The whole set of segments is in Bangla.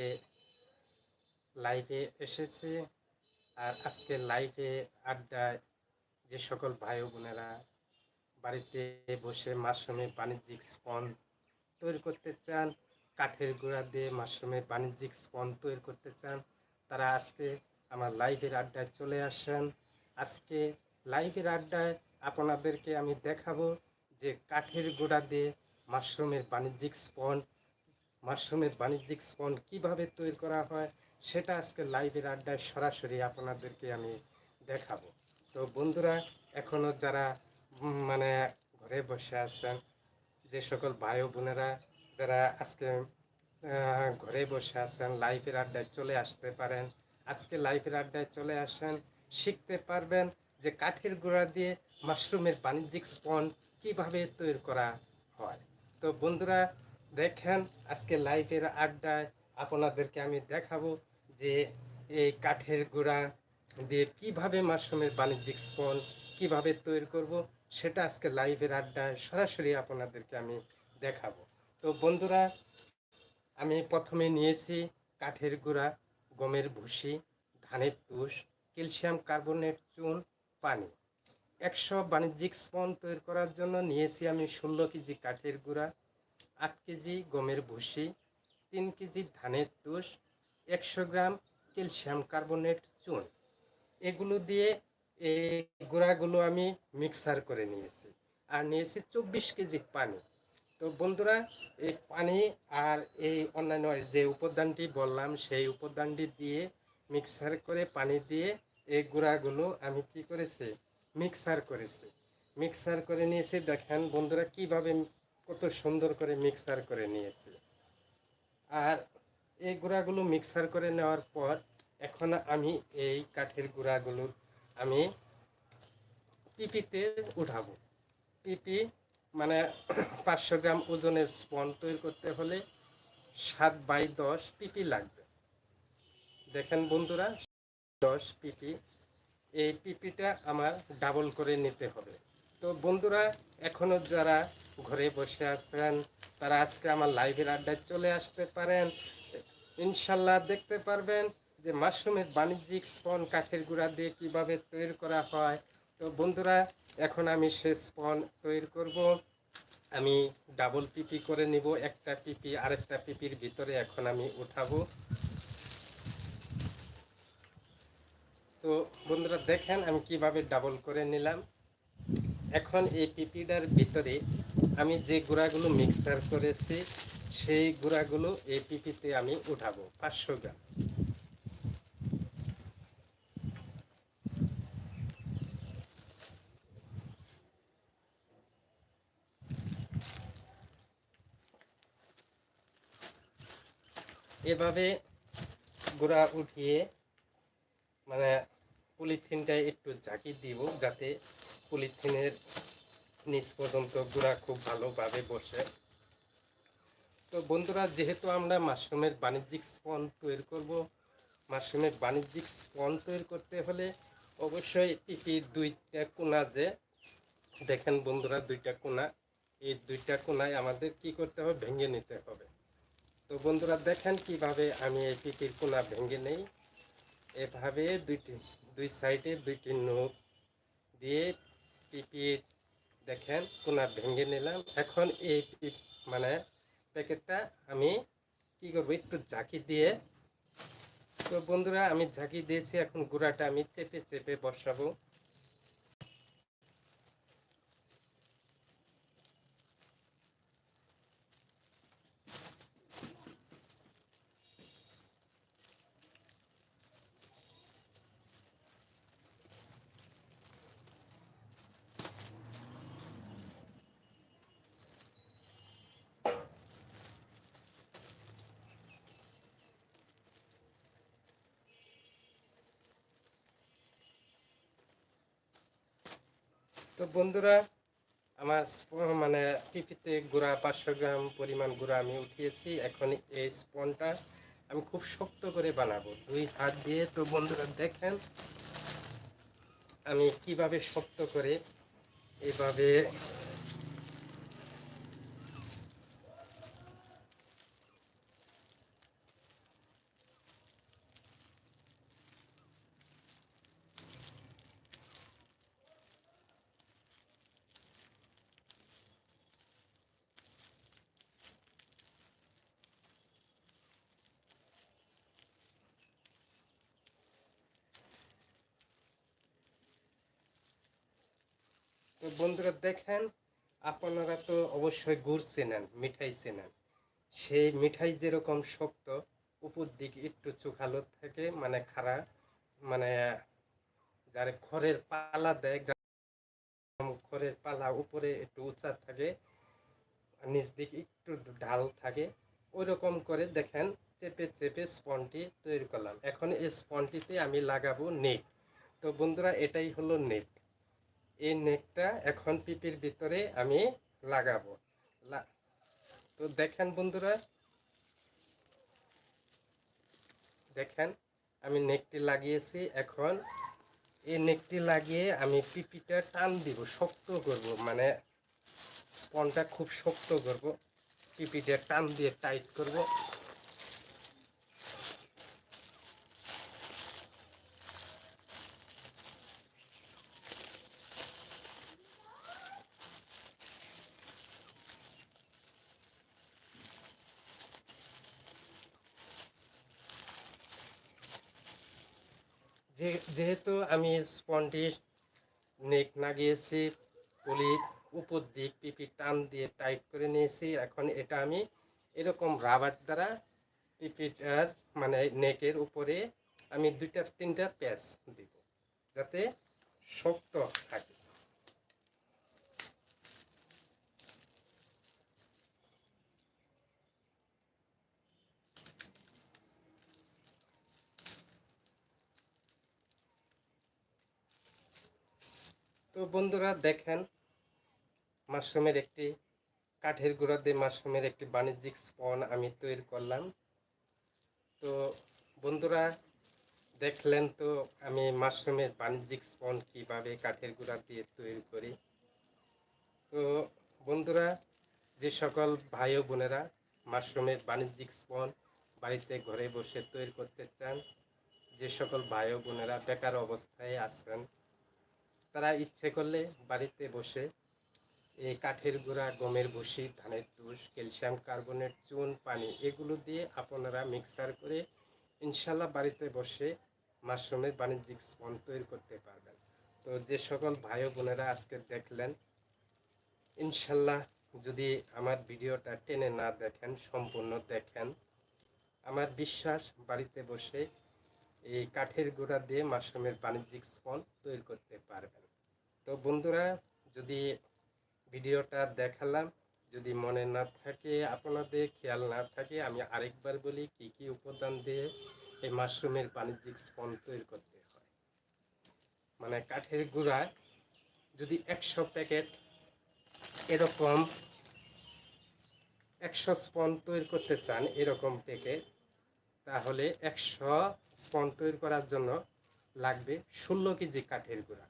আজকে লাইভে এসেছি আর আজকে লাইভে আড্ডায় যে সকল ভাই বোনেরা বাড়িতে বসে মাশরুমের বাণিজ্যিক স্পন তৈরি করতে চান, কাঠের গুঁড়া দিয়ে মাশরুমের বাণিজ্যিক স্পন তৈরি করতে চান, তারা আজকে আমার লাইভের আড্ডায় চলে আসেন। আজকে লাইভের আড্ডায় আপনাদেরকে আমি দেখাবো যে কাঠের গোড়া দিয়ে মাশরুমের বাণিজ্যিক স্পন মাশরুমের বাণিজ্যিক স্পন কীভাবে তৈরি করা হয়, সেটা আজকে লাইভের আড্ডায় সরাসরি আপনাদেরকে আমি দেখাবো। তো বন্ধুরা এখনও যারা মানে ঘরে বসে আছেন, যে সকল ভাই বোনেরা, যারা আজকে ঘরে বসে আছেন, লাইভের আড্ডায় চলে আসতে পারেন, আজকে লাইভের আড্ডায় চলে আসেন, শিখতে পারবেন যে কাঠের গোড়া দিয়ে মাশরুমের বাণিজ্যিক স্পন কীভাবে তৈরি করা হয়। তো বন্ধুরা দেখেন, আজকে লাইভের আড্ডায় আপনাদেরকে আমি দেখাবো যে এই কাঠের গোড়া দিয়ে কীভাবে মাশরুমের বাণিজ্যিক স্পন কীভাবে তৈরি করব, সেটা আজকে লাইভের আড্ডায় সরাসরি আপনাদেরকে আমি দেখাবো। তো বন্ধুরা, আমি প্রথমে নিয়েছি কাঠের গুঁড়া, গমের ভুসি, ধানের তুষ, ক্যালসিয়াম কার্বনেট, চুন, পানি। একশো বাণিজ্যিক স্পন তৈরি করার জন্য নিয়েছি আমি ষোলো কেজি কাঠের গুঁড়া আট কেজি গমের ভুসি, তিন কেজি ধানের তুষ, একশো গ্রাম ক্যালসিয়াম কার্বনেট চুন। এগুলো দিয়ে এই গুঁড়াগুলো আমি মিক্সার করে নিয়েছি আর নিয়েছি চব্বিশ কেজি পানি। তো বন্ধুরা, এই পানি আর এই অন্যান্য যে উপাদানটি বললাম, সেই উপাদানটি দিয়ে মিক্সার করে পানি দিয়ে এই গুঁড়াগুলো আমি কি করেছি? মিক্সার করেছি। মিক্সার করে নিয়েছি, দেখেন বন্ধুরা কীভাবে কত সুন্দর করে মিক্সার করে নিয়েছি। আর এই গুঁড়াগুলো মিক্সার করে নেওয়ার পর এখন আমি এই কাঠের গুঁড়াগুলো আমি পিপিতে উঠাবো। পিপি মানে পাঁচশো গ্রাম ওজনের স্পন তৈরি করতে হলে সাত বাই দশ পিপি লাগবে। দেখেন বন্ধুরা, দশ পিপি, এই পিপিটা আমার ডাবল করে নিতে হবে। তো বন্ধুরা এখনও যারা ঘরে বসে আছেন, তারা আজকে আমার লাইভের আড্ডায় চলে আসতে পারেন। ইনশাল্লাহ দেখতে পারবেন যে মাশরুমের বাণিজ্যিক স্পন কাঠের গুঁড়া দিয়ে কীভাবে তৈরি করা হয়। তো বন্ধুরা, এখন আমি সে স্পন তৈরি করব। আমি ডাবল পিপি করে নিব, একটা পিপি, আরেকটা পিপির ভিতরে এখন আমি উঠাবো। তো বন্ধুরা, দেখেন আমি কীভাবে ডাবল করে নিলাম। এখন এই পিপিটার ভিতরে আমি যে গুঁড়াগুলো মিক্সার করেছি, সেই গুঁড়াগুলো এই পিপিতে আমি উঠাবো, পাঁচশো গ্রাম। এভাবে গুঁড়া উঠিয়ে মানে পলিথিনটায় একটু ঝাঁকি দিব যাতে পলিথিনের নিচ পর্যন্ত গুঁড়া খুব ভালোভাবে বসে। তো বন্ধুরা, যেহেতু আমরা মাশরুমের বাণিজ্যিক স্পন তৈরি করব, মাশরুমের বাণিজ্যিক স্পন তৈরি করতে হলে অবশ্যই পিপির দুইটা কোনা যে, দেখেন বন্ধুরা দুইটা কোনা, এই দুইটা কোনায় আমাদের কি করতে হবে? ভেঙে নিতে হবে। তো বন্ধুরা দেখেন কীভাবে আমি এই পিপির কোনা ভেঙে নেই। এভাবে দুইটি দুই সাইডে দুইটি নোক দিয়ে পিপির দেখেন, কোনা ভেঙে নিলাম। এখন এই মানে প্যাকেটটা আমি কি করব, একটু ঝাঁকি দিয়ে। তো বন্ধুরা, আমি ঝাঁকি দিয়েছি, এখন গুঁড়াটা আমি চেপে চেপে বসাবো। তো বন্ধুরা, আমার মানে পিপিতে গুঁড়া পাঁচশো গ্রাম পরিমাণ গুঁড়া আমি উঠিয়েছি। এখন এই স্পনটা আমি খুব শক্ত করে বানাবো। দুই হাত দিয়ে তো বন্ধুরা দেখেন আমি কীভাবে শক্ত করে এভাবে বন্ধুরা দেখেন, আপনারা তো অবশ্যই গুড় চেনেন, মিঠাই চেনেন। সেই মিঠাই যেরকম শক্ত, উপর দিক একটু চোখালো থাকে মানে খাড়া মানে যারা খড়ের পালা দেয় খড়ের পালা উপরে একটু উঁচা থাকে, নিচ দিক একটু ঢাল থাকে ওই রকম করে দেখেন, চেপে চেপে স্পনটি তৈরি করলাম। এখন এই স্পনটিতে আমি লাগাবো নেক তো বন্ধুরা, এটাই হলো নেক এই নেকটা এখন পিপির ভিতরে আমি লাগাবো। লা- তো দেখেন বন্ধুরা, দেখেন আমি নেকটি লাগিয়েছি, এখন এই নেকটি লাগিয়ে আমি পিপিটা টান দিব, শক্ত করব মানে স্পনটা খুব শক্ত করব, পিপিটা টান দিয়ে টাইট করব যে যেহেতু আমি স্পন্ডিস নেক লাগিয়েছি পলির উপর দিক পিপি টান দিয়ে টাইট করে নিয়েছি, এখন এটা আমি এরকম রাবার দ্বারা পিপিটার মানে নেকের উপরে আমি দুইটা তিনটা প্যাচ দিব, যাতে শক্ত থাকে। তো বন্ধুরা দেখেন, মাশরুমের একটি কাঠের গুঁড়া দিয়ে মাশরুমের একটি বাণিজ্যিক স্পন আমি তৈরি করলাম। তো বন্ধুরা দেখলেন তো আমি মাশরুমের বাণিজ্যিক স্পন কীভাবে কাঠের গুঁড়া দিয়ে তৈরি করি। তো বন্ধুরা, যে সকল ভাই ও বোনেরা মাশরুমের বাণিজ্যিক স্পন বাড়িতে ঘরে বসে তৈরি করতে চান, যে সকল ভাই ও বোনেরা বেকার অবস্থায় আছেন তারা ইচ্ছে করলে বাড়িতে বসে এই কাঠের গুঁড়া, গমের ভুসি, ধানের তুষ, ক্যালসিয়াম কার্বনেট চুন, পানি এগুলো দিয়ে আপনারা মিক্সার করে ইনশাল্লাহ বাড়িতে বসে মাশরুমের বাণিজ্যিক স্পন তৈরি করতে পারবেন। তো যে সকল ভাই বোনেরা আজকে দেখলেন, ইনশাল্লাহ যদি আমার ভিডিওটা টেনে না দেখেন, সম্পূর্ণ দেখেন, আমার বিশ্বাস বাড়িতে বসে এই কাঠের গুঁড়া দিয়ে মাশরুমের বাণিজ্যিক স্পন তৈরি করতে পারবেন। তো বন্ধুরা, যদি ভিডিওটা দেখালাম, যদি মনে না থাকে, আপনাদের খেয়াল না থাকে, আমি আরেকবার বলি কি কি উপাদান দিয়ে এই মাশরুমের বাণিজ্যিক স্পন তৈরি করতে হয়। মানে কাঠের গুঁড়া যদি একশো প্যাকেট এরকম একশো স্পন তৈরি করতে চান, এরকম প্যাকেট তাহলে একশো স্পন তৈরি করার জন্য লাগবে ষোলো কেজি কাঠের গুঁড়া।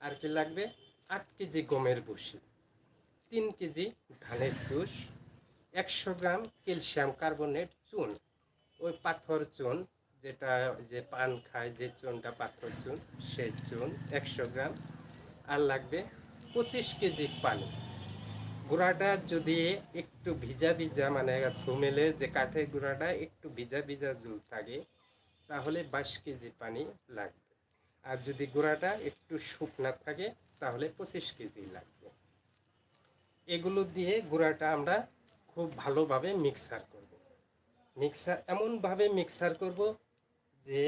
আর কি লাগবে? আট কেজি গমের ভুসি তিন কেজি ধানের তুষ একশো গ্রাম ক্যালসিয়াম কার্বনেট চুন। ওই পাথর চুন, যেটা যে পান খায়, যে চুনটা পাথর চুন, সেই চুন একশো গ্রাম। আর লাগবে পঁচিশ কেজি পানি। গুঁড়াটা যদি একটু ভিজা ভিজা মানে সুমেলে যে কাঠের গুঁড়াটা একটু ভিজা ভিজা জল থাকে, তাহলে বাইশ কেজি পানি লাগবে। আর যদি গুঁড়াটা একটু শুকনা থাকে, তাহলে পঁচিশ কেজি লাগবে। এগুলো দিয়ে গুঁড়াটা আমরা খুব ভালোভাবে মিক্সার করব। মিক্সার, এমনভাবে মিক্সার করব যে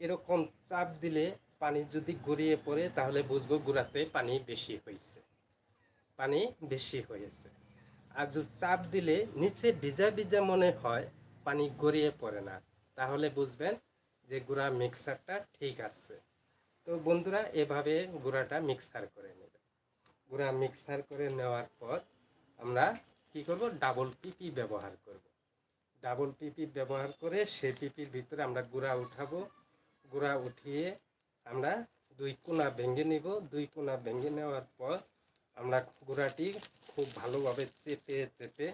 এরকম চাপ দিলে পানি যদি গড়িয়ে পড়ে, তাহলে বুঝব গুঁড়াতে পানি বেশি হয়েছে পানি বেশি হয়েছে। আর যদি চাপ দিলে নিচে ভিজা ভিজা মনে হয়, পানি গড়িয়ে পড়ে না। তাহলে বুঝবেন যে গুঁড়া মিক্সারটা ঠিক আছে। তো বন্ধুরা, এভাবে গুঁড়াটা মিক্সার করে নেবেন। গুঁড়া মিক্সার করে নেওয়ার পর আমরা কি করব? ডাবল পিপি ব্যবহার করব। ডাবল পিপি ব্যবহার করে সেই পিপির ভিতরে আমরা গুঁড়া উঠাবো। গুঁড়া উঠিয়ে আমরা দুই কোনা ভেঙে নিব। দুই কোনা ভেঙে নেওয়ার পর আমরা গুঁড়াটি খুব ভালোভাবে চেপে চেপে,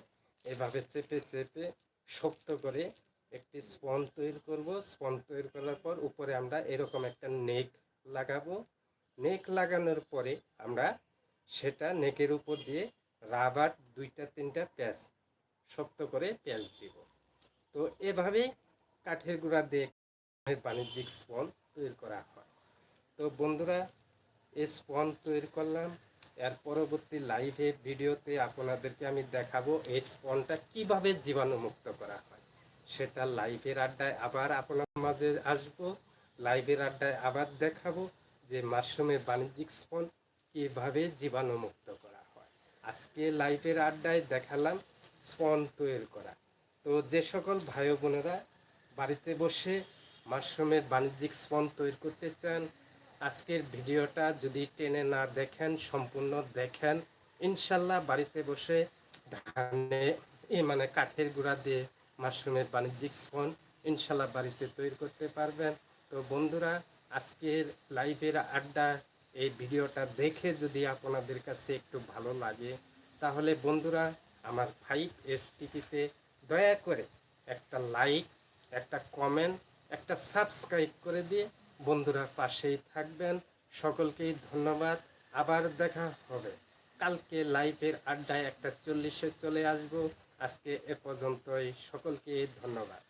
এভাবে চেপে চেপে শক্ত করে একটি স্পন তৈরি করব। স্পন তৈরি করার পর উপরে আমরা এরকম একটা নেক লাগাবো। নেক লাগানোর পরে আমরা সেটা নেকের উপর দিয়ে রাবার দুইটা, তিনটা প্যাচ শক্ত করে প্যাচ দিব। তো এভাবেই কাঠের গুঁড়া দিয়ে বাণিজ্যিক স্পন তৈরি করা হয়। তো বন্ধুরা, এই স্পন তৈরি করলাম। এর পরবর্তী লাইভে ভিডিওতে আপনাদেরকে আমি দেখাবো এই স্পনটা কীভাবে জীবাণুমুক্ত করা হয়। সেটা লাইভের আড্ডায় আবার আপনার মাঝে আসব। লাইভের আড্ডায় আবার দেখাবো যে মাশরুমের বাণিজ্যিক স্পন কীভাবে জীবাণুমুক্ত করা হয়। আজকে লাইভের আড্ডায় দেখালাম স্পন তৈরি করা। তো যে সকল ভাই বোনেরা বাড়িতে বসে মাশরুমের বাণিজ্যিক স্পন তৈরি করতে চান আজকের ভিডিওটা যদি টেনে না দেখেন, সম্পূর্ণ দেখেন, ইনশাল্লাহ বাড়িতে বসে ধানে, এ মানে কাঠের গুঁড়া দিয়ে মাশরুমের বাণিজ্যিক স্পন ইনশাল্লাহ বাড়িতে তৈরি করতে পারবেন। তো বন্ধুরা, আজকের লাইভের আড্ডা, এই ভিডিওটা দেখে যদি আপনাদের কাছে একটু ভালো লাগে, তাহলে বন্ধুরা আমার ফাইভ এস টিভিতে দয়া করে একটা লাইক, একটা কমেন্ট, একটা সাবস্ক্রাইব করে দিয়ে বন্ধুরা পাশেই থাকবেন। সকলকেই ধন্যবাদ। আবার দেখা হবে। কালকে লাইভের আড্ডায় একটা চল্লিশে চলে আসব। আজকে এ পর্যন্তই। সকলকে ধন্যবাদ।